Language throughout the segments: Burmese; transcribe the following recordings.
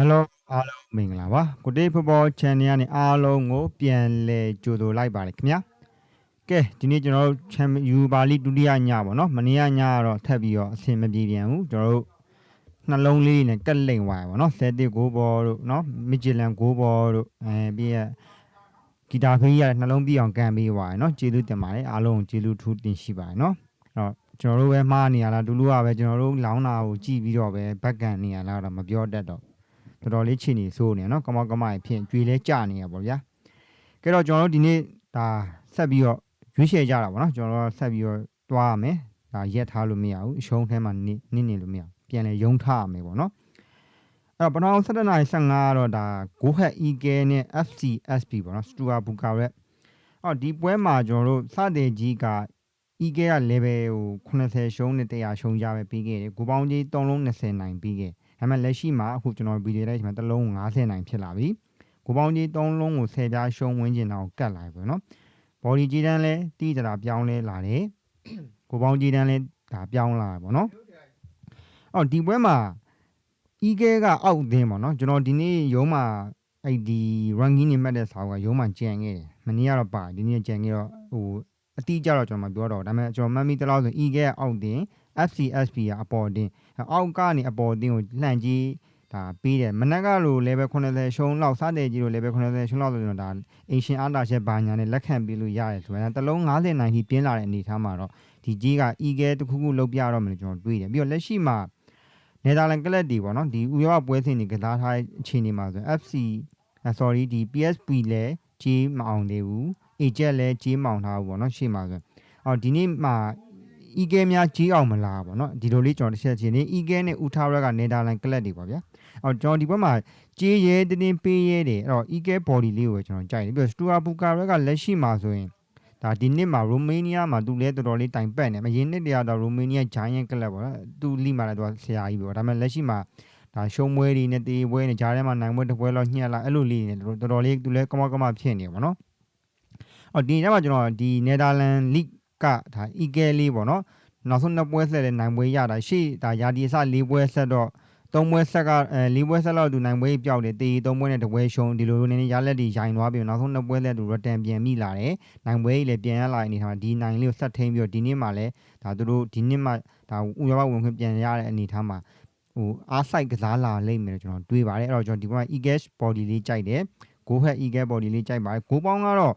Hello အားလုံးမင်္ဂလာပါကိုတေးဖဘော channel ကနေအားလုံးကိုပြန်လဲကြိုဆိုလိုက်ပါတယ်ခင်ဗျာကဲဒီနေ့ကျွန်တော်တို့ channel ယူပါလိဒုတိယညပေါ့နော်မနေ့ကညကတော့ထပ်ပြီးတော့အဆင်မပြေပြန်ဘူးကျွန်တော်တို့နှလုံးလေးနဲ့ကက်လိန်ဝါပေါ့နော်7တစ်ကိုဘောတို့နော်မစ်ဂျီလန်ကိုဘောတို့အဲပြီးရဂီတာဖေးရနှလုံးပြည့်အောင်ကန်ပေးပါရနော်ကျေးဇူးတင်ပါတယ်အားလုံးကိုကျေးဇူးထူးတင်ရှိပါတယ်နော်အဲ့တော့ကျွန်တော်တို့ပဲမှားနေရလားဒူလူကပဲကျွန်တော်တို့လောင်းတာကိုကြည့်ပြီးတော့ပဲဘက်ကန်နေရလားတော့မပြောတတ်တော့ တော်တော်လေးချစ်နေဆိုးနေနော်ကမောက်ကမရဖြစ်ကြွေလဲကြနေရပါဗျာကဲတော့ကျွန်တော်တို့ဒီနေ့ဒါဆက်ပြီးတော့ရွေးချယ်ကြတာပေါ့နော်ကျွန်တော်တို့ဆက်ပြီးတော့တွားရမယ်ဒါရက်ထားလို့မရဘူးအရှုံးထဲမှာနေနေနေလို့မရဘူးပြန်လဲယုံထားရမယ်ပေါ့နော်အဲ့တော့ပထမ17နိုင်15ကတော့ဒါ Go Head Eagle နဲ့ FCSP ပေါ့နော် Stuart Buka ရဲ့အော်ဒီပွဲမှာကျွန်တော်တို့စတဲ့ကြီးက Eagle က level ကို80ရှုံးနဲ့100ရှုံးကြပဲပြီးခဲ့တယ်ကိုပေါင်းကြီး3လုံး20နိုင်ပြီးခဲ့ ဒါပေမဲ့လက်ရှိမှာအခုကျွန်တော်ဗီဒီယိုလိုက်ချိန်မှာတစ်လုံး90နိုင်ဖြစ်လာပြီကိုပေါင်းကြီး3လုံးကို10ပြားရှုံးဝင်းကျင်တော့ကတ်လာပြီပေါ့နော် body ကြီးတန်းလဲတီးကြတာပြောင်းလဲလာတယ်ကိုပေါင်းကြီးတန်းလဲဒါပြောင်းလာတယ်ပေါ့နော်အော်ဒီပွဲမှာ eagle ကအောက်သင်းပေါ့နော်ကျွန်တော်ဒီနေ့ရုံးမှာအဲ့ဒီ ranking နေမှတ်တဲ့စာအုပ်ကရုံးမှာကြံခဲ့တယ်မနေ့ကတော့ပါဒီနေ့ကြံခဲ့တော့ဟိုအတိအကျတော့ကျွန်တော်မပြောတော့ဘူးဒါပေမဲ့ကျွန်တော်မှတ်မိသလောက်ဆို eagle ကအောက်သင်း FCSP ကအပေါ်တင်းအောက်ကနေအပေါ်တင်းကိုလှန်ကြီးဒါပေးတယ်မနက်ကလို level 80ရှုံးလောက်စတဲ့ကြီးလို level 80ရှုံးလောက်ဆိုတော့ဒါအင်ရှင်အားတာချက်ဘာညာနဲ့လက်ခံပေးလို့ရတယ်ဆိုတော့တလုံး90နိုင်ထိပြင်းလာတဲ့အနေအထားမှာတော့ဒီကြီးက eagle တစ်ခုခုလုတ်ပြတော့မယ်လို့ကျွန်တော်တွေးတယ်ပြီးတော့လက်ရှိမှာနယ်သာလန်ကလပ်တွေပေါ့နော်ဒီဥရောပပွဲစဉ်တွေကစားထားတဲ့အခြေအနေမှာဆို FC sorry ဒီ PSP လည်းကြီးမအောင်သေးဘူး AJet လည်းကြီးမအောင်ထားဘူးပေါ့နော်ရှေ့မှာဆိုအော်ဒီနေ့မှာ eagle များကြီးအောင်မလားပေါ့နော်ဒီလိုလေးကျွန်တော်တစ်ချက်ချင်းနေ eagle နဲ့ ultra က netherland ကလပ်တွေပေါ့ဗျာအော်ကျွန်တော်ဒီဘက်မှာကြီးရဲတင်းပေးရဲတယ်အဲ့တော့ eagle body လေးကိုကျွန်တော်ကြိုက်တယ်ပြီးတော့ stua buka ကလက်ရှိမှာဆိုရင်ဒါဒီနှစ်မှာ Romania မှာသူလည်းတော်တော်လေးတိုင်ပတ်နေမရင်နှစ်တရာတော့ Romania giant club ပေါ့နော်သူလိမှာလည်းသူကဆရာကြီးပဲပေါ့ဒါပေမဲ့လက်ရှိမှာဒါရှုံးပွဲတွေနဲ့တေးပွဲနဲ့ဂျားထဲမှာနိုင်ပွဲတစ်ပွဲလောက်ညှက်လာအဲ့လိုလေးနေတော်တော်လေးသူလည်းကမောက်ကမဖြစ်နေပါတော့အော်ဒီညမှာကျွန်တော်ဒီ Netherland League ကဒါ eagle လေးပေါ့နော်နောက်ဆုံးနှစ်ပွဲဆက်တဲ့နိုင်ပွဲရတာရှေ့ဒါယာဒီအစ၄ပွဲဆက်တော့သုံးပွဲဆက်ကအဲ၄ပွဲဆက်တော့သူနိုင်ပွဲပျောက်တယ်တေးသုံးပွဲနဲ့တပွဲရှုံးဒီလိုလိုနည်းနည်းရလက်တွေရိုင်သွားပြီးနောက်ဆုံးနှစ်ပွဲဆက်သူရတန်ပြန်မိလာတယ်နိုင်ပွဲကြီးလည်းပြန်ရလာတဲ့အနေထားမှာဒီနိုင်လေးကိုဆက်ထိန်ပြီးတော့ဒီနေ့မှလည်းဒါသူတို့ဒီနေ့မှဒါဥရောပဝင်ခွင့်ပြန်ရတဲ့အနေထားမှာဟိုအားဆိုင်ကစားလာလိမ့်မယ်လို့ကျွန်တော်တွေးပါတယ်အဲ့တော့ကျွန်တော်ဒီဘက်မှာ e-gas body လေးကြိုက်တယ် go head e-gas body လေးကြိုက်ပါတယ် go ပေါင်းကတော့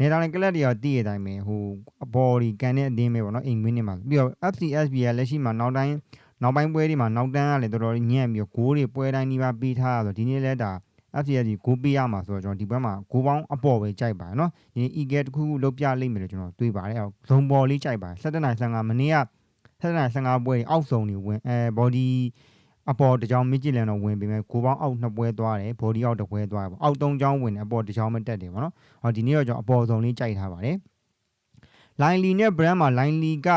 နေတာလန်ကလပ်တွေကတည်ရတိုင်းပဲဟိုအပေါ်ဒီကန်တဲ့အတင်းပဲပေါ့နော်အိမ်မင်းနေမှာပြီးတော့ FCSB ကလက်ရှိမှာနောက်တိုင်းနောက်ပိုင်းပွဲတွေမှာနောက်တန်းကလည်းတော်တော်ညံ့ပြီးတော့ဂိုးတွေပွဲတိုင်းဒီပါပေးထားရဆိုဒီနေ့လဲဒါ FCSB ဂိုးပေးရမှာဆိုတော့ကျွန်တော်ဒီဘက်မှာဂိုးပေါင်းအပေါ်ပဲကြိုက်ပါတယ်နော်ဒီ eagle တစ်ခုခုလုတ်ပြလိမ့်မယ်လို့ကျွန်တော်တွေးပါတယ်အဲဇုံပေါ်လေးကြိုက်ပါတယ်17နိုင်15မနေ့က17နိုင်15ပွဲအောက်ဆုံးနေဝင်အဲ body အပေါ်တစ်ကြောင်မစ်ကြည့်လန်တော့ဝင်ပြီမဲ့ကိုပေါင်းအောက်နှစ်ပွဲသွားတယ် body အောက်တစ်ပွဲသွားတယ်ပေါ့အောက်သုံးကြောင်းဝင်တယ်အပေါ်တစ်ကြောင်မတက်တယ်ပေါ့နော်ဟောဒီနေ့တော့ကျွန်တော်အပေါ်ဆုံးလေးကြိုက်ထားပါတယ်။ line လီနဲ့ brand မှာ line လီက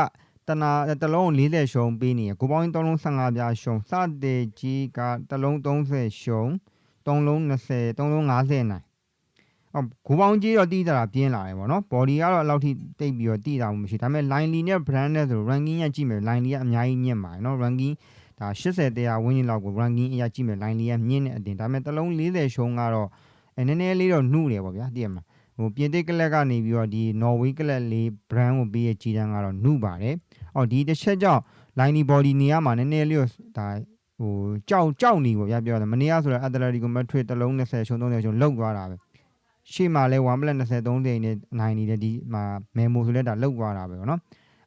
တနာတလုံး40ရှုံးပေးနေရကိုပေါင်း3လုံး15ပြားရှုံးစတဲ့ကြီးကတလုံး30ရှုံး3လုံး20 3လုံး50နိုင်အော်ကိုပေါင်းကြီးတော့တီးတာပြင်းလာတယ်ပေါ့နော် body ကတော့အဲ့လောက်ထိတိတ်ပြီးတော့တီးတာမှမရှိဒါပေမဲ့ line လီနဲ့ brand နဲ့ဆို ranking ရကြည့်မယ် line လီကအများကြီးညံ့ပါတယ်နော် ranking ဒါ80တရားဝန်းကျင်လောက်ကို ranking အရာကြည့်မယ် line လေးကမြင့်တဲ့အတင်ဒါပေမဲ့တလုံး40ရှုံးကတော့အဲနည်းနည်းလေးတော့နှုတယ်ပေါ့ဗျာသိရမလားဟိုပြင်သစ်ကလပ်ကနေပြီးတော့ဒီ Norway ကလပ်လေး brand ကိုပေးရကြီးတန်းကတော့နှုပါတယ်အော်ဒီတစ်ချက်ကြောင့် line body နေရာမှာနည်းနည်းလေးဒါဟိုကြောက်ကြောက်နေပေါ့ဗျာပြောတယ်မနေ့ကဆိုတော့ Atletico Madrid တလုံး20ရှုံး30ရှုံးလောက်သွားတာပဲရှေ့မှာလဲ1 plus 23တိန်နဲ့နိုင်နေတဲ့ဒီမှာ memo ဆိုလဲဒါလောက်သွားတာပဲပေါ့နော်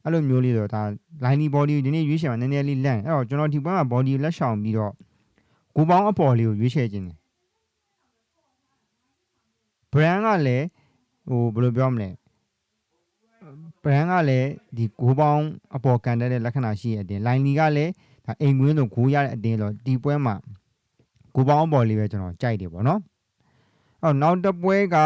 အဲ့လိုမျိုးလေးဆိုတော့ဒါ line body ဒီနေ့ရွေးချယ်မှာနည်းနည်းလေးလန့်အဲ့တော့ကျွန်တော်ဒီဘက်မှာ body လက်ဆောင်ပြီးတော့ကိုပေါင်းအပေါ်လေးကိုရွေးချယ်ခြင်းတယ် brand ကလည်းဟိုဘယ်လိုပြောမလဲ brand ကလည်းဒီကိုပေါင်းအပေါ်ကန်တဲ့လက္ခဏာရှိတဲ့အတင် line လီကလည်းဒါအိမ်ကွင်းဆိုဂိုးရတဲ့အတင်ဆိုဒီပွဲမှာကိုပေါင်းအပေါ်လေးပဲကျွန်တော်ကြိုက်တယ်ပေါ့နော်အော်နောက်တစ်ပွဲက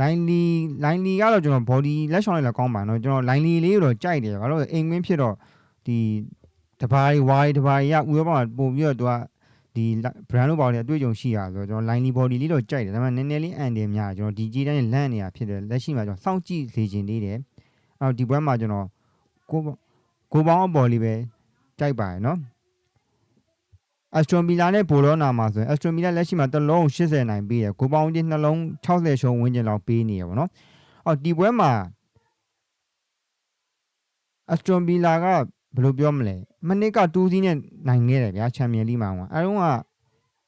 line လီ line လီကတော့ကျွန်တော် body လက်ဆောင်လေးလည်းကောင်းပါနော်ကျွန်တော် line လီလေးကိုတော့ကြိုက်တယ်ဘာလို့လဲအိမ်ကွင်းဖြစ်တော့ဒီတဘားဝါးတဘားရဥရောပမှာပုံပြီးတော့သူကဒီ brand လို့ပေါ့လေအတွေ့အကြုံရှိရဆိုတော့ကျွန်တော် line လီ body လေးတော့ကြိုက်တယ်ဒါပေမဲ့နည်းနည်းလေးအန်တယ်များကျွန်တော်ဒီကြီးတိုင်းလန့်နေတာဖြစ်တယ်လက်ရှိမှာကျွန်တော်စောင့်ကြည့်စေချင်သေးတယ်အော်ဒီပွဲမှာကျွန်တော်ကိုကိုပေါင်းအပေါ်လေးပဲကြိုက်ပါတယ် နော် Aston Villa နဲ့ဘောလောနာမှာဆိုရင် Aston Villa လက်ရှိမှာတစ်လုံး80နိုင်ပေးတယ်ကိုပေါင်းကြီးနှလုံး60ရှုံးဝန်းကျင်လောက်ပေးနေရပါတော့။အော်ဒီပွဲမှာ Aston Villa ကဘယ်လိုပြောမလဲမနစ်က2စီးနဲ့နိုင်ခဲ့တယ်ဗျာချန်ပီယံလိမှာကအဲတော့က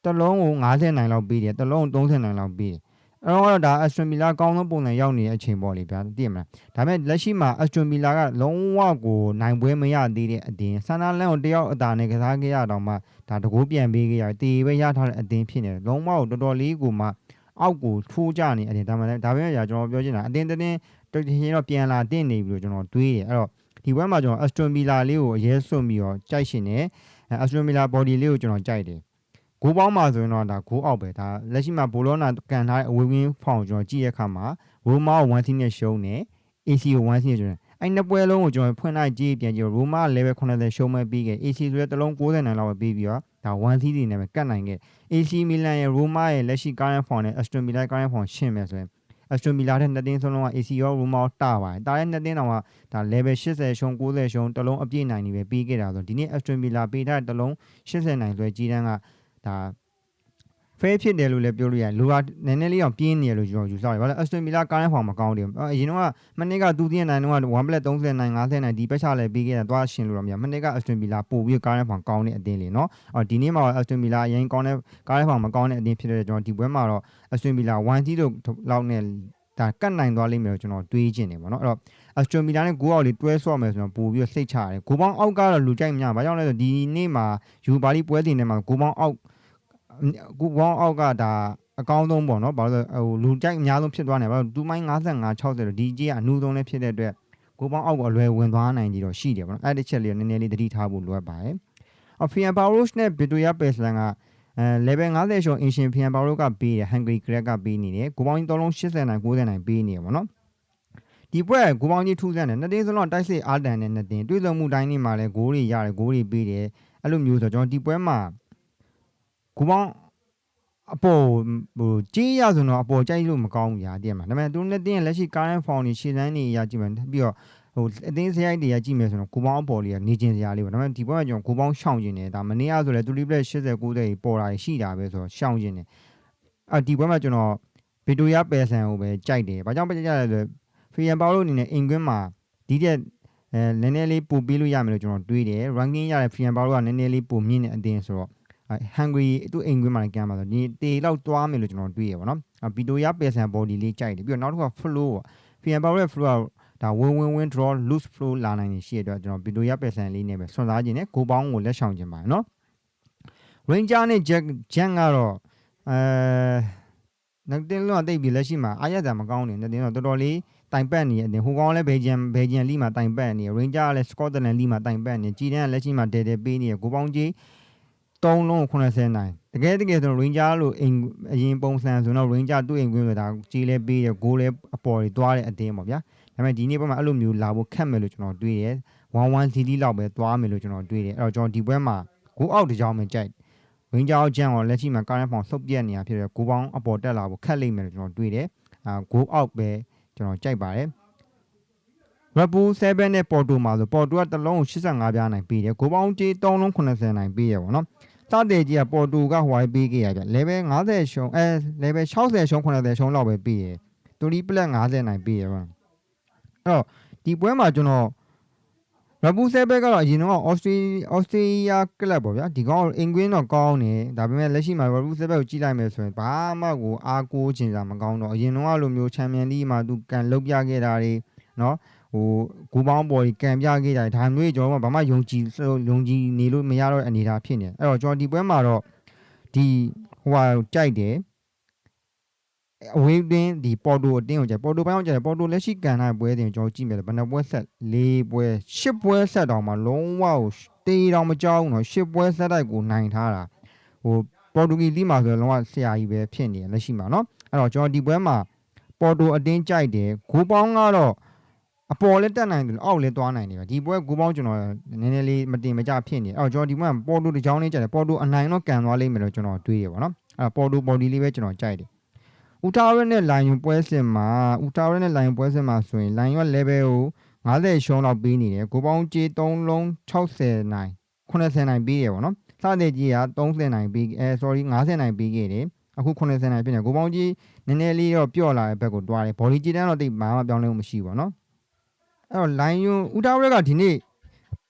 တစ်လုံးကို90နိုင်လောက်ပေးတယ်တစ်လုံး30နိုင်လောက်ပေးတယ် အဲတော့ဒါ Aston Villa အကောင်းဆုံးပုံစံရောက်နေတဲ့အချိန်ပေါ့လေဗျာသိရမလားဒါပေမဲ့လက်ရှိမှာ Aston Villa ကလုံးဝကိုနိုင်ပွဲမရသေးတဲ့အတင်းဆန်နာလန်ကိုတယောက်အသာနဲ့ကစားခဲ့ရတော့မှဒါတကိုးပြန်ပေးခဲ့ရတေပဲရထားတဲ့အတင်းဖြစ်နေတယ်လုံးဝကိုတော်တော်လေးကိုမှအောက်ကိုထိုးကြနေအတင်းဒါမှလည်းဒါပေမဲ့ညာကျွန်တော်ပြောချင်တာအတင်းတင်းတော်ချင်းတော့ပြန်လာတင်နေပြီလို့ကျွန်တော်တွေးတယ်အဲ့တော့ဒီဘက်မှာကျွန်တော် Aston Villa လေးကိုအရေးစွန့်ပြီးတော့ကြိုက်ရှင်တယ် Aston Villa body လေးကိုကျွန်တော်ကြိုက်တယ် ဂိုးပေါင်းမှာဆိုရင်တော့ဒါဂိုးအောက်ပဲဒါလက်ရှိမှာဘောလောနာကန်ထားတဲ့အဝေးဝင်းဖောင်ကျွန်တော်ကြည့်ရခါမှာရိုမာကို1စီးနဲ့ရှုံးတယ် AC ကို1စီးနဲ့ကျွန်တော်အဲ့နှစ်ပွဲလုံးကိုကျွန်တော်ဖွင့်လိုက်ကြည့်ပြန်ကြည့်ရိုမာလည်းပဲ80ရှုံးမဲ့ပြီးခဲ့ AC ဆိုတဲ့တလုံး90နိုင်လောက်ပဲပြီးပြီးတော့ဒါ1စီးတွေနဲ့ပဲကတ်နိုင်ခဲ့ AC Milan ရဲ့ Roma ရဲ့လက်ရှိ current form နဲ့ Aston Villa current form ရှင်းမယ်ဆိုရင် Aston Villa တဲ့နှစ်တင်းဆုံးလုံးက AC ရော Roma ရောတာပါတယ်တာတဲ့နှစ်တင်းတောင်ကဒါ level 80ရှုံး90ရှုံးတလုံးအပြည့်နိုင်နေပဲပြီးခဲ့တာဆိုဒီနေ့ Aston Villa ပေးထားတဲ့တလုံး80နိုင်ဆိုကြီးတန်းက ဒါ fair ဖြစ်တယ်လို့လည်းပြောလို့ရတယ်လိုပါနည်းနည်းလေးအောင်ပြင်းနေရလို့ကျွန်တော်ယူဆတယ်ဘာလဲ Aston Villa ကားတဲ့ဖောင်မကောင်းတယ်အရင်တော့မနစ်ကသူတည်နိုင်တော့1 play 30နိုင်50နိုင်ဒီပတ်ချလည်းပြီးခဲ့တယ်သွားရှင်လို့တော့မရမနစ်က Aston Villa ပို့ပြီးကားတဲ့ဖောင်ကောင်းတဲ့အတင်းလေနော်အော်ဒီနေ့မှာ Aston Villa အရင်ကောင်းတဲ့ကားတဲ့ဖောင်မကောင်းတဲ့အတင်းဖြစ်တဲ့ကျွန်တော်ဒီပွဲမှာတော့ Aston Villa 1တီတို့လောက်နဲ့ဒါကတ်နိုင်သွားလိမ့်မယ်လို့ကျွန်တော်တွေးချင်တယ်ပေါ့နော်အဲ့တော့ Aston Villa နဲ့ကိုအောက်လေးတွဲဆော့မယ်ဆိုတော့ပို့ပြီးစိတ်ချရတယ်ကိုပေါင်းအောက်ကတော့လူကြိုက်များဘာကြောင့်လဲဆိုဒီနေ့မှာယူပါလီပွဲတင်ထဲမှာကိုပေါင်းအောက်ကိုပေါင်းအောက်ကဒါအကောင်းဆုံးပေါ့နော်ဘာလို့လဲဟိုလူကြိုက်အများဆုံးဖြစ်သွားနေဘာလို့2မိုင်း55 60လို့ဒီကြီးကအနူးဆုံးလည်းဖြစ်တဲ့အတွက်ကိုပေါင်းအောက်ကိုအလွယ်ဝင်သွားနိုင်ကြတော့ရှိတယ်ပေါ့နော်အဲ့ဒီချက်လေးကိုနည်းနည်းလေးသတိထားဖို့လိုအပ်ပါတယ်အဖီယန်ပါရို့နဲ့ဗီတိုယာပက်စလန်ကအဲ level 50ကျော်အင်ရှင်ဖီယန်ပါရို့ကပေးတယ် hungry crack ကပေးနေတယ်ကိုပေါင်းကြီး3လုံး80နိုင်90နိုင်ပေးနေတယ်ပေါ့နော် ဒီပွဲကိုပေါင်းကြီးထူးဆန်းတယ်နှစ်တင်းစလုံးတိုက်စစ်အားတန်တဲ့နှစ်တင်းတွေ့ဆုံမှုတိုင်းနေမှာလဲဂိုးတွေရတယ်ဂိုးတွေပေးတယ်အဲ့လိုမျိုးဆိုကျွန်တော်ဒီပွဲမှာကိုပေါင်းအပေါ်ဟိုကြီးရဆိုတော့အပေါ်ကြိုက်လို့မကောင်းဘူးညာတည်မှာဒါပေမဲ့သူနှစ်တင်းရဲ့လက်ရှိ current form တွေရှေ့တန်းတွေရကြည့်မယ်ပြီးတော့ဟိုအတင်းစရိုက်တွေကကြည့်မယ်ဆိုတော့ကိုပေါင်းအပေါ်လေးကနေကျင်စရာလေးပေါ့ဒါပေမဲ့ဒီဘက်ကကျွန်တော်ကိုပေါင်းရှောင်ကျင်တယ်ဒါမနေ့ကဆိုလဲတူလီပလက်80 90ပေါ်တာရှိတာပဲဆိုတော့ရှောင်ကျင်တယ်အာဒီဘက်မှာကျွန်တော်ဗီတိုယာပယ်ဆန်ကိုပဲကြိုက်တယ်ဘာကြောင့်ပဲကြိုက်ရလဲဆို ဖီယန်ပေါလို့အနေနဲ့အင်ကွင်းမှာဒီတဲ့အဲနည်းနည်းလေးပို့ပေးလို့ရမယ်လို့ကျွန်တော်တွေးတယ် ranking ရတဲ့ဖီယန်ပေါလို့ကနည်းနည်းလေးပိုမြင့်တဲ့အတင်းဆိုတော့ hungry သူအင်ကွင်းမှာကမ်းပါဆိုဒီတေလောက်သွားမယ်လို့ကျွန်တော်တွေးရပါတော့။ဗီတိုယာပယ်ဆန် body လေးကြိုက်တယ်ပြီးတော့နောက်တစ်ခါ flow ပေါ့ဖီယန်ပေါရဲ့ flow ကဒါ win win win draw loose flow လာနိုင်နေရှိရတဲ့အတွက်ကျွန်တော်ဗီတိုယာပယ်ဆန်လေးနဲ့ပဲစွန့်စားခြင်းနဲ့ဂိုးပေါင်းကိုလက်ဆောင်ခြင်းပါနော်။ Ranger နဲ့ Jack Jan ကတော့အဲနောက်တင်လုံးတိတ်ပြီးလက်ရှိမှာအားရတာမကောင်းနေတယ်တင်တော့တော်တော်လေး တိုင်ပတ်နေတယ်ဟိုကောင်လည်းဘေဂျန်ဘေဂျန်လီမှာတိုင်ပတ်နေရ Ranger လည်း Scotland လီမှာတိုင်ပတ်နေကြည်တန်းလက်ရှိမှာတဲတဲပေးနေရကိုပေါင်းကြီး3လုံး80နိုင်တကယ်တကယ်ဆို Ranger လို့အိမ်အရင်ပုံစံဆိုတော့ Ranger သူ့အိမ်ကွင်းဆိုတာကြီးလဲပေးရဂိုးလဲအပေါ်တွေသွားတဲ့အတင်းပေါ့ဗျာဒါပေမဲ့ဒီနေ့ဘက်မှာအဲ့လိုမျိုးလာဖို့ခက်မယ်လို့ကျွန်တော်တွေးတယ်1-1 CD လောက်ပဲသွားမယ်လို့ကျွန်တော်တွေးတယ်အဲ့တော့ကျွန်တော်ဒီပွဲမှာဂိုးအောက်တစ်ကြောင်းပဲကြိုက်ဝင်းကြောင်းချန်ကိုလက်ရှိမှာကားရန်ဖောင်ဆုတ်ပြက်နေတာဖြစ်တဲ့ဂိုးပေါင်းအပေါ်တက်လာဖို့ခက်လိမ့်မယ်လို့ကျွန်တော်တွေးတယ်အာဂိုးအောက်ပဲ ကျွန်တော်ကြိုက်ပါတယ်ရပူ7နဲ့ပေါ်တိုမှာဆိုပေါ်တိုကတစ်လုံးကို85ပြားနိုင်ပေးတယ်ဂိုးပေါင်းကြီး3လုံး80နိုင်ပေးရပါတော့စတဲ့ကြီးကပေါ်တိုကဟွာပေးခဲ့ရပြ level 50ရှုံးအဲ level 60ရှုံး80ရှုံးလောက်ပဲပေးရတူလီပလက်50နိုင်ပေးရပါအဲ့တော့ဒီပွဲမှာကျွန်တော် ရပူဆဲဘက်ကတော့အရင်တော့အော်စတြေးအော်စတြေးလျကလပ်ပေါ့ဗျာဒီကောင်အင်ကွင်းတော့ကောင်းတယ်ဒါပေမဲ့လက်ရှိမှာရပူဆဲဘက်ကိုကြည့်လိုက်မယ်ဆိုရင်ဘာမှကိုအားကိုးချင်တာမကောင်းတော့အရင်တော့လိုမျိုးချန်ပီယံလိမှာသူကန်လုတ်ပြခဲ့တာတွေနော်ဟိုဂူပေါင်းပေါ်ကြီးကန်ပြခဲ့တာဒါမျိုးကျွန်တော်ကဘာမှယုံကြည်ယုံကြည်နေလို့မရတော့အနေအထားဖြစ်နေအဲ့တော့ကျွန်တော်ဒီပွဲမှာတော့ဒီဟိုဟာကြိုက်တယ် အဝေးတင်းဒီပေါ်တိုအတင်းကိုကြပေါ်တိုပိုင်းအောင်ကြတယ်ပေါ်တိုလက်ရှိကန်ထားပွဲတင်ကျွန်တော်ကြည့်မယ်ဘယ်နှပွဲဆက်၄ပွဲ၈ပွဲဆက်တောင်မှလုံးဝကိုတေးတောင်မကြောက်ဘူးနော်၈ပွဲဆက်တိုက်ကိုနိုင်ထားတာဟိုပေါ်တူဂီလိမှာဆိုတော့လုံးဝဆရာကြီးပဲဖြစ်နေတယ်လက်ရှိမှာနော်အဲ့တော့ကျွန်တော်ဒီပွဲမှာပေါ်တိုအတင်းကြိုက်တယ်ဂိုးပေါင်းကတော့အပေါ်လည်းတက်နိုင်တယ်အောက်လည်းသွားနိုင်တယ်ဒီပွဲဂိုးပေါင်းကျွန်တော်နည်းနည်းလေးမတင်မကြဖြစ်နေအဲ့တော့ကျွန်တော်ဒီပွဲပေါ်တိုတစ်ချောင်းလေးကြိုက်တယ်ပေါ်တိုအနိုင်တော့ကန်သွားလိမ့်မယ်လို့ကျွန်တော်တွေးရပါတော့အဲ့ပေါ်တိုပေါ်ဒီလေးပဲကျွန်တော်ကြိုက်တယ် ဥတာရဲနဲ့လိုင်ယူပွဲစဉ်မှာဥတာရဲနဲ့လိုင်ယူပွဲစဉ်မှာဆိုရင်လိုင်ယူ level ကို50ရှုံးလောက်ပေးနေတယ်ကိုပေါင်းကြေး3လုံး60နိုင်80နိုင်ပေးရပါတော့စတဲ့ကြီးက30နိုင်ပြီးအဲ sorry 50နိုင်ပြီးခဲ့တယ်အခု80နိုင်ဖြစ်နေကိုပေါင်းကြီးနည်းနည်းလေးတော့ပြော့လာတဲ့ဘက်ကိုတွားတယ်ဘော်လီကြီးတန်းတော့တိတ်ဘာမှပြောင်းလဲမှုမရှိဘူးပေါ့နော်အဲ့တော့ line ယွန်းဦးတာရက်ကဒီနေ့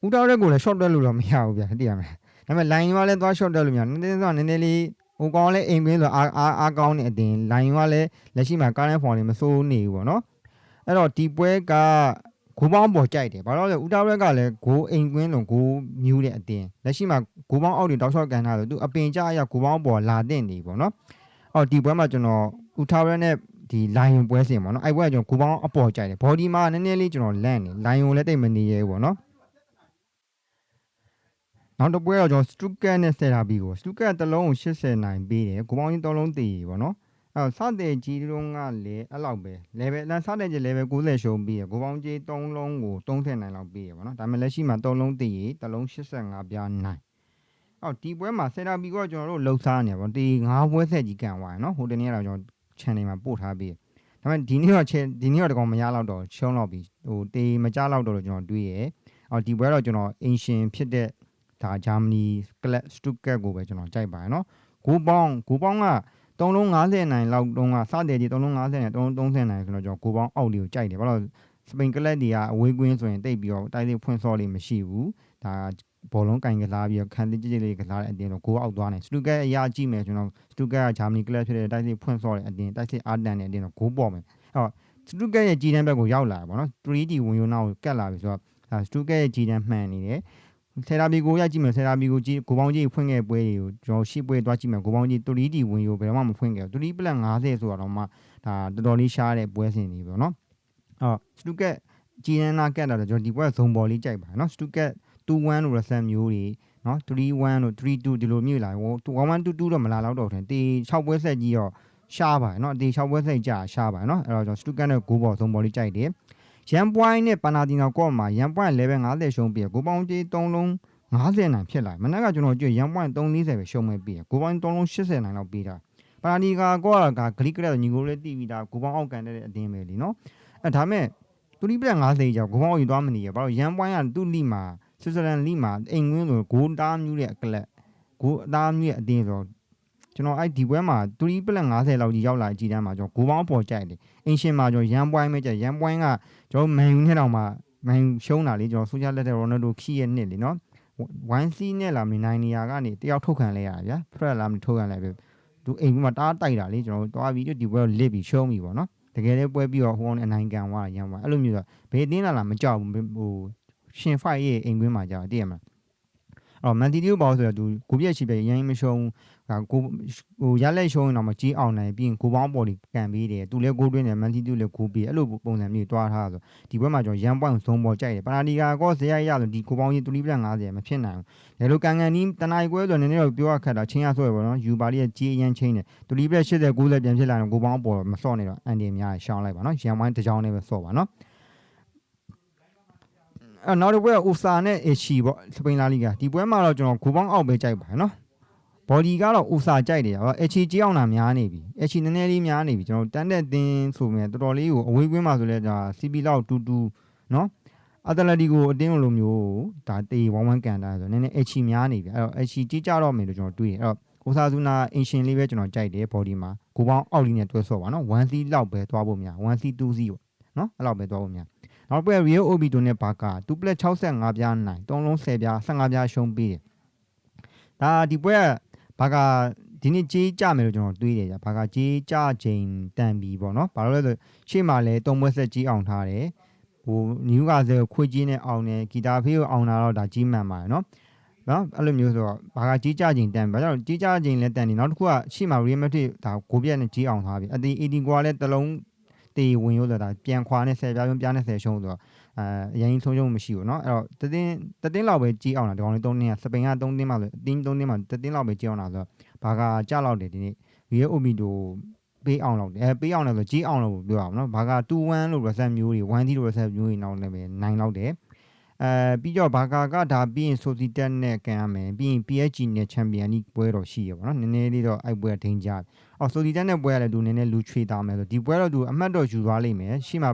ဦးတာရက်ကိုလည်း short တက်လို့တော့မရဘူးဗျာသိရမလားဒါပေမဲ့ line ယွန်းကလည်းသွား short တက်လို့မရဘူးနည်းနည်းဆိုနည်းနည်းလေး ဟိုကောင်ကလည်းအိမ်ကွင်းဆိုအားအားအားကောင်းနေအတင် line ယွန်းကလည်းလက်ရှိမှာ current form လေးမစိုးနေဘူးပေါ့နော်အဲ့တော့ဒီပွဲကဂိုးပေါင်းပေါ်ကြိုက်တယ်ဘာလို့လဲဦးတာရက်ကလည်းဂိုးအိမ်ကွင်းလုံးဂိုးမြူးတဲ့အတင်လက်ရှိမှာဂိုးပေါင်းအောက်တွေတောက်လျှောက်ကန်ထားတယ်သူအပင်ကြအရဂိုးပေါင်းပေါ်လာတဲ့နေပေါ့နော်အော်ဒီပွဲမှာကျွန်တော်ဦးတာရက်နဲ့ဒီ lion ပွဲစဉ်ပေါ့နော်အဲ့ပွဲကကျွန်တော်ဂိုးပေါင်းအပေါ်ကြိုက်တယ် body မှာနည်းနည်းလေးကျွန်တော်လန့်နေ lion လည်းတိတ်မနေရဲဘူးပေါ့နော် နောက်တစ်ပွဲတော့ကျွန်တော် Stuka နဲ့ Therapy ကို Stuka တစ်လုံးကို80နိုင်ပေးတယ်ဂိုးပေါင်းကြီးတစ်လုံးတည်ပေါ့နော်အဲ့စတဲ့ကြီးတုံးကလည်းအဲ့လောက်ပဲ level လန်စတဲ့ကြီး level 90ရှုံးပြီးရဂိုးပေါင်းကြီး3လုံးကို30နိုင်လောက်ပြီးရပေါ့နော်ဒါပေမဲ့လက်ရှိမှာ3လုံးတည်တစ်လုံး85ပြားနိုင်အော်ဒီပွဲမှာ Therapy ကကျွန်တော်တို့လှုပ်ရှားနေပါဒီ9ပွဲဆက်ကြီးကန်သွားရနော်ဟိုတနေ့ကတော့ကျွန်တော် channel မှာပို့ထားပြီးဒါပေမဲ့ဒီနေ့တော့ဒီနေ့တော့တကောင်မရတော့တော့ရှုံးတော့ပြီဟိုတေးမကြတော့တော့ကျွန်တော်တွေးရအော်ဒီပွဲတော့ကျွန်တော်အင်ရှင်ဖြစ်တဲ့ ဒါဂျာမနီကလပ်စတုကတ်ကိုပဲကျွန်တော်ကြိုက်ပါတယ်နော်ဂိုးပေါင်းဂိုးပေါင်းက3လုံး50နိုင်လောက်တုန်းကစတဲ့ကြီး3လုံး50နိုင်3လုံး30နိုင်ဆိုတော့ကျွန်တော်ဂိုးပေါင်းအောက်လေးကိုကြိုက်တယ်ဘာလို့စပိန်ကလပ်တွေကအဝေးကွင်းဆိုရင်တိတ်ပြီးတော့တိုက်လေးဖွင့်စော်လေးမရှိဘူးဒါဘောလုံးကင်ကစားပြီးတော့ခံတိကြကြလေးကစားတဲ့အတင်းတော့ဂိုးအောက်သွားနေစတုကတ်အရာကြည့်မယ်ကျွန်တော်စတုကတ်ကဂျာမနီကလပ်ဖြစ်တဲ့တိုက်လေးဖွင့်စော်တဲ့အတင်းတိုက်စစ်အာတန်တဲ့အတင်းတော့ဂိုးပေါ်မယ်အဲ့တော့စတုကတ်ရဲ့ကြီးတန်းဘက်ကိုရောက်လာတယ်ပေါ့နော် 3D ဝင်ရိုးနောက်ကိုကတ်လာပြီဆိုတော့စတုကတ်ရဲ့ကြီးတန်းမှန်နေတယ် ဆယ်ရာဘီကိုရကြည့်မယ်ဆယ်ရာဘီကိုကြည့်ကိုပေါင်းကြီးဖွင့်ခဲ့ပွဲတွေကိုကျွန်တော်ရှေ့ပွဲတွားကြည့်မယ်ကိုပေါင်းကြီး 3D ဝင်ရိုးဘယ်တော့မှမဖွင့်ခဲ့ဘူး 3D ပလန်50ဆိုတော့မှဒါတော်တော်လေးရှားတဲ့ပွဲစဉ်တွေပေါ့နော်အော်စတုကတ်ဂျီနနာကတ်တော့ကျွန်တော်ဒီပွဲဇုံပေါ်လေးကြိုက်ပါနော်စတုကတ်21လို့ရဆက်မျိုးတွေနော်31လို့32ဒီလိုမျိုးလာဟို1122တော့မလာတော့တော့တယ်တေ6ပွဲဆက်ကြီးတော့ရှားပါတယ်နော်တေ6ပွဲဆက်ကြာရှားပါတယ်နော်အဲ့တော့ကျွန်တော်စတုကတ်နဲ့ဂိုးပေါ်ဇုံပေါ်လေးကြိုက်တယ် ရန်ပွိုင်းနဲ့ပနာတီနာကော့မှာရန်ပွိုင်း level 50ရှုံးပြီးကိုပေါင်းကြီး3လုံး50နိုင်ဖြစ်လာမနက်ကကျွန်တော်ကြည့်ရန်ပွိုင်း340ပဲရှုံးမဲ့ပြီးကိုပေါင်း3လုံး80နိုင်လောက်ပြီးတာပနာတီကာကော့ကဂရိကရက်ညီကိုလေးတီးပြီးတာကိုပေါင်းအောက်ကန်တဲ့အတင်းပဲလीနော်အဲဒါမဲ့တူလီပြက်50ကျော်ကိုပေါင်းအောက်ယူသွားမနေရဘာလို့ရန်ပွိုင်းကသူ့လိမှာဆွစ်ဇာလန်လိမှာအိမ်ငွင်းဆိုဂိုးတားမြူးတဲ့အကလပ်ဂိုးအသားမြူးရဲ့အတင်းဆိုကျွန်တော်အဲ့ဒီပွဲမှာတူလီပလက်50လောက်ကြီးရောက်လာကြည်တန်းမှာကျွန်တော်ဂိုးပေါင်းပေါ်ကြိုက်တယ်အင်ရှင်မှာကျွန်တော်ရန်ပွိုင်းပဲကြိုက်ရန်ပွိုင်းက ကျွန်တော်မန်ယူနဲ့တောင်မှမန်ယူရှုံးတာလေကျွန်တော်ဆိုရှယ်လက်တဲ့ရိုနယ်ဒိုခီးရဲ့နှစ်လေနော် 1C နဲ့လာမနေနိုင်နေရကနေတယောက်ထုတ်ခံလဲရဗျာဖရက်လာမထုတ်ခံလဲပြီသူအိမ်ကမှတားတိုက်တာလေကျွန်တော်သွားပြီးဒီပွဲလစ်ပြီးရှုံးပြီပေါ့နော်တကယ်လည်းပွဲပြီးတော့ဟိုကအနိုင်ကန်သွားရမ်းသွားအဲ့လိုမျိုးဆိုဘယ်တင်းလာလာမကြောက်ဘူးဟိုရှင်ဖိုက်ရဲ့အိမ်ကွင်းမှာကြာတည်ရမှာ အော်မန်တီတီကိုပေါ့ဆိုတော့သူကိုပြက်ရှိပဲရမ်းမရှုံးဒါကိုဟိုရလက်ရှုံးရင်တော့မကြီးအောင်နိုင်ပြီးရင်ကိုပေါင်းပေါ်လေးကန်ပေးတယ်သူလည်းကိုတွင်းတယ်မန်တီတီလည်းကိုပြီးအဲ့လိုပုံစံမျိုးတွားထားဆိုဒီဘက်မှာကျွန်တော်ရန်ပွိုင်းဇုံပေါ်ကြိုက်တယ်ပနာဒီကာကောဇေယရဆိုဒီကိုပေါင်းကြီးတူလီပလန်90မဖြစ်နိုင်ဘူးလေလိုကန်ကန်နီးတနားကွဲဆိုနည်းနည်းတော့ပြောရခက်တာချင်းရဆွဲပေါ့နော်ယူပါလီရဲ့ကြီးအရင်ချင်းတယ်တူလီပလက်80 90ပြန်ဖြစ်လာရင်ကိုပေါင်းပေါ်မစော့နေတော့အန်ဒီများရှောင်းလိုက်ပါနော်ရန်ပွိုင်းတစ်ကြောင်းနဲ့ပဲစော့ပါနော်အဲ နောက်တစ်ပွဲကဥစာနဲ့အချီပေါ့စပိန်လာလီဂါဒီပွဲမှာတော့ကျွန်တော်ဂိုပေါင်းအောက်ပဲကြိုက်ပါတယ်နော်ဘော်ဒီကတော့ဥစာကြိုက်တယ်ရောအချီကြီးအောင်တာများနေပြီအချီနည်းနည်းလေးများနေပြီကျွန်တော်တန်းတဲ့တင်းဆိုမြဲတော်တော်လေးကိုအဝေးကွင်းမှာဆိုလဲဒါ CP လောက်တူတူနော်အတလက်တီကိုအတင်းလိုမျိုးဒါတေဝမ်ဝမ်ကန်တာဆိုနည်းနည်းအချီများနေပြီအဲ့တော့အချီကြီးကြတော့မယ်လို့ကျွန်တော်တွေးတယ်အဲ့တော့ဥစာစုနာအင်ရှင်လေးပဲကျွန်တော်ကြိုက်တယ်ဘော်ဒီမှာဂိုပေါင်းအောက်လေးနဲ့တွဲဆော့ပါနော် 1C လောက်ပဲသွားဖို့များ 1C 2C ပေါ့နော်အဲ့လောက်ပဲသွားဖို့များ နောက်ပွဲ Real Obito နဲ့ဘာကာ2 plus 65ပြားနိုင်3လုံး10ပြား15ပြားရှုံးပေးတယ်ဒါဒီပွဲကဘာကာဒီနေ့ကြေးကြမယ်လို့ကျွန်တော်တွေးတယ်ကြာဘာကာကြေးကြချိန်တန်ပြီပေါ့နော်ဘာလို့လဲဆိုရှေ့မှာလည်း3ပွဲဆက်ကြေးအောင်ထားတယ်ဟိုနယူးကာဆယ်ခွေးကြီးနဲ့အောင်တယ်ဂီတာဖေးကိုအောင်တာတော့ဒါကြီးမှန်ပါတယ်နော်နော်အဲ့လိုမျိုးဆိုတော့ဘာကကြီးကြချိန်တန်ဘာကြောင့်ကြီးကြချိန်လည်းတန်နေနောက်တစ်ခုကရှေ့မှာ Real Madrid ဒါကိုပြက်နဲ့ကြီးအောင်ထားပြီအတီ80ကွာလည်းတစ်လုံး တေဝင်ရိုးဆိုတာပြန်ခွာနဲ့10ပြားရုံးပြားနဲ့10ရှုံးဆိုတော့အဲအရင်ဆုံးရှုံးမရှိဘူးเนาะအဲ့တော့တတင်းတတင်းလောက်ပဲကြီးအောင်တာဒီကောင်လေး3တင်းကစပိန်က3တင်းမှဆိုအတင်း3တင်းမှတတင်းလောက်ပဲကြီးအောင်တာဆိုတော့ဘာကကြလောက်တယ်ဒီနေ့ Real Omito ပေးအောင်လောက်တယ်အဲပေးအောင်လည်းဆိုကြီးအောင်လို့ပြောအောင်เนาะဘာက2-1လို့ reset မျိုးတွေ1-0လို့ reset မျိုးတွေနောက်လည်းပဲ9လောက်တယ် အဲပြီးတော့ဘာကာကဒါပြီးရင်ဆိုစီတက်နဲ့ကန်ရမယ်ပြီးရင် PSG နဲ့ချန်ပီယံလိပွဲတော့ရှိရပါတော့နည်းနည်းလေးတော့အဲ့ပွဲထိန်ကြအော်ဆိုစီတက်နဲ့ပွဲရတယ်သူနည်းနည်းလူချွေတာမယ်ဆိုဒီပွဲတော့သူအမှတ်တော့ယူသွားလိမ့်မယ်ရှေ့မှာ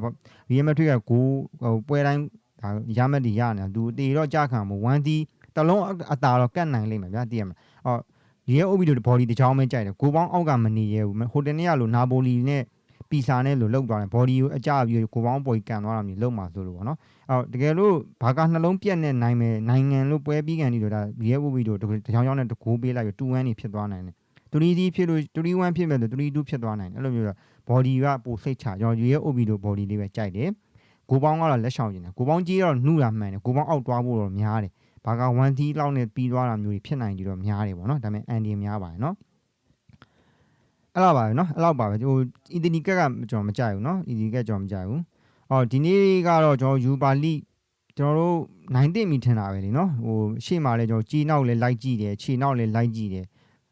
ရီယယ်မက်ဒရစ်ကဂိုးဟိုပွဲတိုင်းဒါရမက်ဒီရနေတာသူတေတော့ကြခံမှု1 D တလုံးအတာတော့ကတ်နိုင်လိမ့်မယ်ဗျာတည်ရမှာအော်ဒီရဲ့ OB တို့ body တစ်ချောင်းပဲကြိုက်တယ်ကိုပေါင်းအောက်ကမနေရဘူးဟိုတနေ့ကလို့နာပိုလီနဲ့ ပီဆာနဲ့လို့လောက်သွားတယ် body ကိုအကြပြီးကိုပေါင်းပေါ်ကြီးကန်သွားတာမျိုးလောက်မှာဆိုလို့ပေါ့နော်အော်တကယ်လို့ဘာကနှလုံးပြက်နဲ့နိုင်မယ်နိုင်ငံလို့ပွဲပြီးကန်ဒီတော့ဒါဒီရဲ့ OB တို့တစ်ချောင်းချောင်းနဲ့တကိုးပေးလိုက်ပြီး2-1နေဖြစ်သွားနိုင်တယ်3-3ဖြစ်လို့3-1ဖြစ်မဲ့လို့3-2ဖြစ်သွားနိုင်တယ်အဲ့လိုမျိုးတော့ body ကပိုစိတ်ချကျွန်တော်ဒီရဲ့ OB တို့ body လေးပဲကြိုက်တယ်ကိုပေါင်းကတော့လက်ဆောင်ကျင်တယ်ကိုပေါင်းကြီးတော့နှုတာမှန်တယ်ကိုပေါင်းအောက်သွားဖို့တော့များတယ်ဘာက1 t လောက်နဲ့ပြီးသွားတာမျိုးတွေဖြစ်နိုင်ကြတော့များတယ်ပေါ့နော်ဒါပေမဲ့အန်ဒီများပါတယ်နော် အဲ့လောက်ပါပဲနော်အဲ့လောက်ပါပဲဟိုအီတနီကက်ကကျွန်တော်မကြိုက်ဘူးနော်အီတနီကက်ကျွန်တော်မကြိုက်ဘူးအော်ဒီနေ့ကတော့ကျွန်တော်ယူပါလိကျွန်တော်တို့နိုင်တင်မိထင်တာပဲလीနော်ဟိုရှေ့မှာလဲကျွန်တော်ကြီးနောက်လဲလိုက်ကြည့်တယ်ခြေနောက်လဲလိုက်ကြည့်တယ်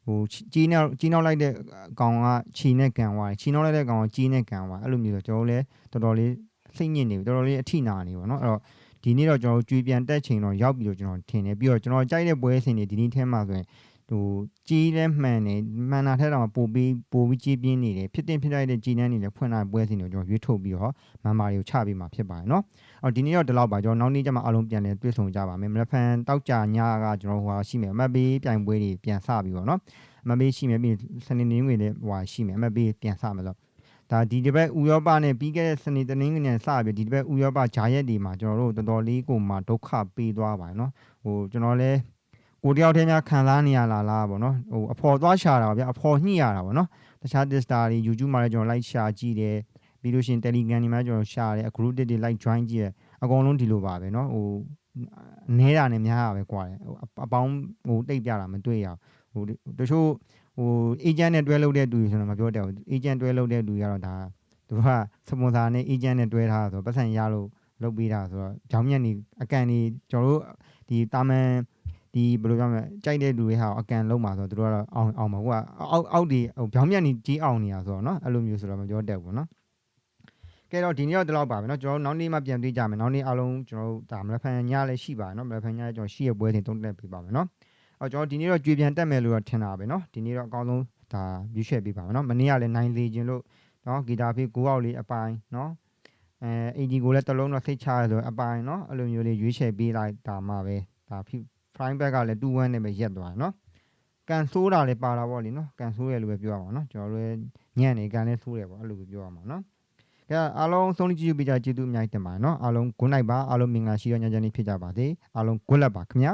ဟိုကြီးနောက်ကြီးနောက်လိုက်တဲ့ကောင်ကခြေနဲ့ကန်သွားတယ်ခြေနောက်လိုက်တဲ့ကောင်ကကြီးနဲ့ကန်သွားအဲ့လိုမျိုးဆိုကျွန်တော်လည်းတော်တော်လေးစိတ်ညစ်နေပြီတော်တော်လေးအထိနာနေပါတော့အဲ့တော့ဒီနေ့တော့ကျွန်တော်ကြွေးပြန်တက်ချိန်တော့ရောက်ပြီလို့ကျွန်တော်ထင်တယ်ပြီးတော့ကျွန်တော်ကြိုက်တဲ့ပွဲစဉ်တွေဒီနေ့ထဲမှာဆိုရင် ဟိုကြီးလဲမှန်တယ်မှန်တာထက်တော့ပိုပြီးပိုပြီးကြီးပြင်းနေတယ်ဖြစ်တင်ဖြစ်လိုက်တဲ့ကြီးနှန်းတွေလည်းဖွင့်လာပွဲစဉ်တွေကိုကျွန်တော်ရွေးထုတ်ပြီးတော့မန်မာတွေကိုချပေးမှာဖြစ်ပါတယ်เนาะအော်ဒီနေ့တော့ဒီလောက်ပါကျွန်တော်နောက်နေ့ကျမှအားလုံးပြန်လဲတွေ့ဆုံကြပါမယ်မနက်ဖြန်တောက်ကြညကကျွန်တော်ဟိုဟာရှိမယ်အမတ်ဘေးပြိုင်ပွဲတွေပြန်စပြီးတော့เนาะအမတ်ဘေးရှိမယ်ပြီးစနေနေ့ငွေလည်းဟိုဟာရှိမယ်အမတ်ဘေးပြန်စမယ်လို့ ဒါဒီတစ်ပတ်ဥရောပနဲ့ပြီးခဲ့တဲ့စနေတနင်္ဂနွေနဲ့စပြီးဒီတစ်ပတ်ဥရောပဂျာရက်တွေမှာကျွန်တော်တို့တော်တော်လေးကိုမှဒုက္ခပေးသွားပါတယ်နော်ဟိုကျွန်တော်လည်း ကိုတယောက်တည်းများခံစားနေရလားလားပေါ့နော်ဟိုအဖော်သွားရှာတာပါဗျအဖော်ညှိရတာပေါ့နော်တခြား tester တွေ YouTube မှာလည်းကျွန်တော် like ရှာကြည့်တယ်ပြီးလို့ရှိရင် Telegram တွေမှာကျွန်တော်ရှာတယ် group တွေ like join ကြည့်တယ်အကုန်လုံးဒီလိုပါပဲနော်ဟိုနဲတာနဲ့များတာပဲကွာတယ်ဟိုအပေါင်းဟိုတိတ်ပြတာမတွေ့ရဘူးဟိုတချို့ဟို agent နဲ့တွဲလုပ်တဲ့သူတွေဆိုတော့မပြောတတ်ဘူး agent တွဲလုပ်တဲ့သူတွေကတော့ဒါသူတို့ကစပွန်ဆာနဲ့ agent နဲ့တွဲထားတာဆိုတော့ပတ်စံရလို့လုပ်ပေးတာဆိုတော့ကြောင်းမြတ်နေအကန်နေကျွန်တော်တို့ဒီတာမန် ဒီဘယ်လိုပြောမလဲကြိုက်တဲ့လူတွေဟာအကန်လုံးမှာဆိုတော့သူတို့ကတော့အောင်အောင်မှာဟိုကအောက်အောက်ဒီဟိုကြောင်းမြတ်နေကြီးအောင်နေတာဆိုတော့เนาะအဲ့လိုမျိုးဆိုတော့မပြောတတ်ဘူးเนาะကဲတော့ဒီနေ့တော့ဒီလောက်ပါပဲเนาะကျွန်တော်တို့နောက်နေ့မှပြန်တွေ့ကြမယ်နောက်နေ့အားလုံးကျွန်တော်တို့ဒါမလဖန်ညလည်းရှိပါတယ်เนาะမလဖန်ညလည်းကျွန်တော်ရှိရပွဲစဉ်တုံးတက်ပေးပါမယ်เนาะ အော်ကျွန်တော်ဒီနေ့တော့ကြွေပြန်တက်မယ်လို့တော့ထင်တာပဲเนาะဒီနေ့တော့အကောင်းဆုံးဒါရွေးချယ်ပေးပါမယ်เนาะမနေ့ကလည်းနိုင်လေခြင်းလို့เนาะဂီတာဖေး9အောက်လေးအပိုင်းเนาะအဲ AD ကိုလည်းတစ်လုံးတော့စိတ်ချရဆိုအပိုင်းเนาะအဲ့လိုမျိုးလေးရွေးချယ်ပေးလိုက်တာမှပဲဒါ prime back ကလည်း2-1နဲ့ပဲရက်သွားတယ်เนาะကန်ဆိုးတာလည်းပါတာပေါ့လीเนาะကန်ဆိုးရလို့ပဲပြောရမှာเนาะကျွန်တော်တို့ညံ့နေကန်လည်းဆိုးတယ်ပေါ့အဲ့လိုပဲပြောရမှာเนาะကဲအားလုံးဆုံးဖြတ်ကြည့်ပြီးကြကျေးဇူးအများကြီးတင်ပါတယ်เนาะအားလုံး good night ပါအားလုံးမင်္ဂလာရှိတဲ့ညချမ်းလေးဖြစ်ကြပါစေအားလုံး good luck ပါခင်ဗျာ